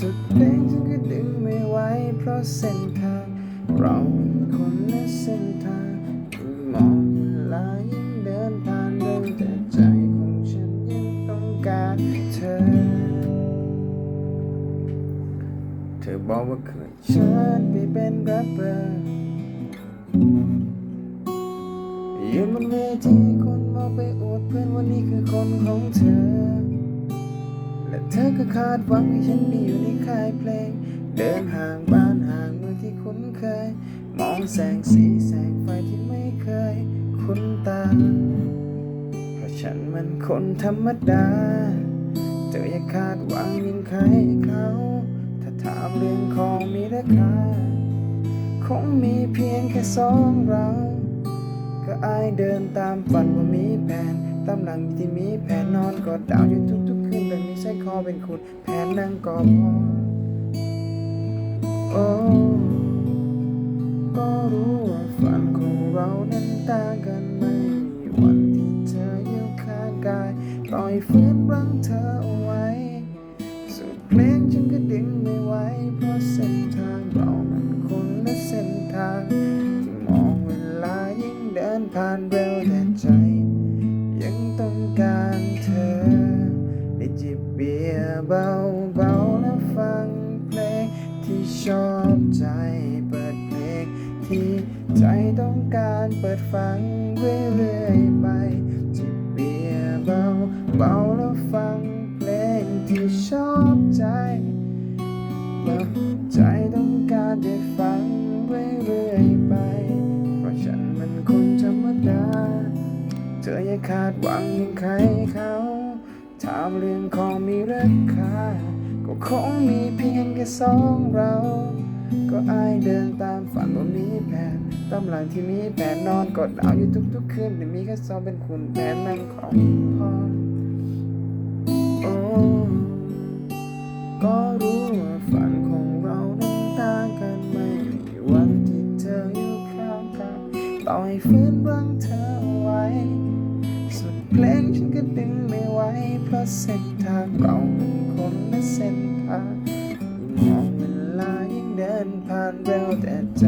สุดเพลงฉันก็ดึงไม่ไหวเพราะเส้นทาง เรามันคนละเส้นทางมองเวลายิ่งเดินผ่านเดินแต่ใจของฉันยังต้องการเธอ เธอบอกว่าเคยเชิญไปเป็นแรปเปอร์ยืนบนเวทีคนมองไปอวดเพื่อนว่านี่คือคนของเธอ และเธอก็คาดหวังให้ฉันไปอยู่ในค่ายเพลง เดินห่างบ้านห่างเมืองที่คุ้นเคย มองแสงสีแสงไฟที่ไม่เคย คุ้นตา เพราะฉันมันคนธรรมดา เธออย่าคาดหวังยิ่งใครเขา ถ้าถามเรื่องของมีราคา คงมีเพียงแค่สองเรา ก็อายเดินตามฝันว่ามีแผน ตามหลังที่มีแผนนอนกอดดาวอยู่ทุก นแบบมีใช้คอเป็นคุณแผนนั่งกอพอโอ้ก็รู้ว่าฝันของเรานั้นต่างกันไม่มีวันที่เธออยู่ข้างกายปล่อยฝืนรั้งเธอเอาไว้ สุดเพลงฉันก็ดึงไม่ไหว ชอบใจเปิดเพลงที่ใจต้องการเปิดฟังเรื่อยๆไปจิบเบียร์เบาแล้วฟังเพลงที่ชอบใจเมื่อใจต้องการได้ฟังเรื่อยๆไป เพราะฉันมันคนธรรมดา เธออย่าคาดหวังยังใครเขาถามเรื่องของมีราคาก็ คงมีเพียงแค่สองเรา ก็อายเดินตามฝันว่ามีแผนตามหลังที่มีแผนนอนกอดดาวอยู่ทุกๆคืนแต่มีแค่ซองเป็นคุณแผนนั่งของพ่อโอ้ก็รู้ว่าฝันของเรานั้นต่างกันไม่มีวันที่เธออยู่ข้างกันต่อให้ฝืนรั้งเธอ เพลงฉันก็ดึงไม่ไหวเพราะเส้นทางเราเป็นคนละเส้นทางยิ่งมองเวลายิ่งเดินผ่านเร็วแต่ใจ